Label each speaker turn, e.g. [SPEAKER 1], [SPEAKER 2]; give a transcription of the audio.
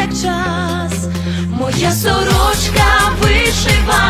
[SPEAKER 1] повсякчас. Моя сорочка вишиванка,